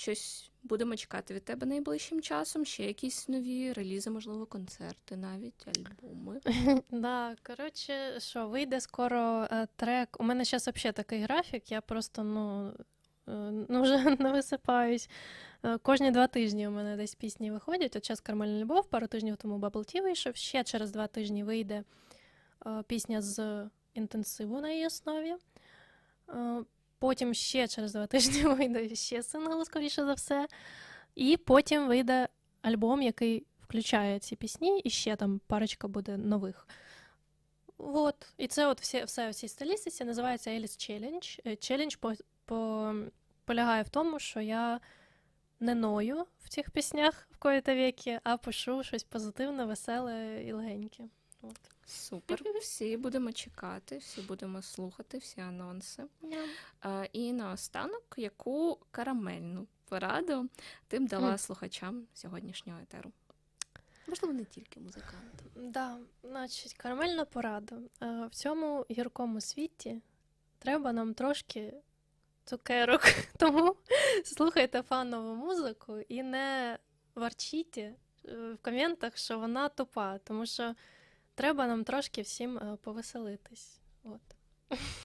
щось будемо чекати від тебе найближчим часом? Ще якісь нові релізи, можливо, концерти, навіть альбоми. Да, коротше, що вийде скоро е, трек. У мене зараз взагалі такий графік, я просто ну, е, ну вже не висипаюсь. Е, Кожні два тижні у мене десь пісні виходять. От час Кармельна любов, пару тижнів тому Bubble Tea вийшов. Ще через два тижні вийде пісня з інтенсиву на її основі. Потім ще через два тижні вийде ще сингл, скоріше за все. І потім вийде альбом, який включає ці пісні, і ще там парочка буде нових. От. І це от все, все в цій стилістиці називається Alice Challenge. Челендж по, по, полягає в тому, що я не ною в цих піснях в коїта віки, а пишу щось позитивне, веселе і легеньке. От. Супер. Всі будемо чекати, всі будемо слухати, всі анонси. Е, І наостанок, яку карамельну пораду ти б дала Мгм. слухачам сьогоднішнього етеру? Можливо, не тільки музикантам. Да, значить, карамельна порада. В цьому гіркому світі треба нам трошки цукерок. Тому слухайте фанову музику і не ворчіть е, в коментах, що вона тупа, тому що треба нам трошки всім е, повеселитись. От.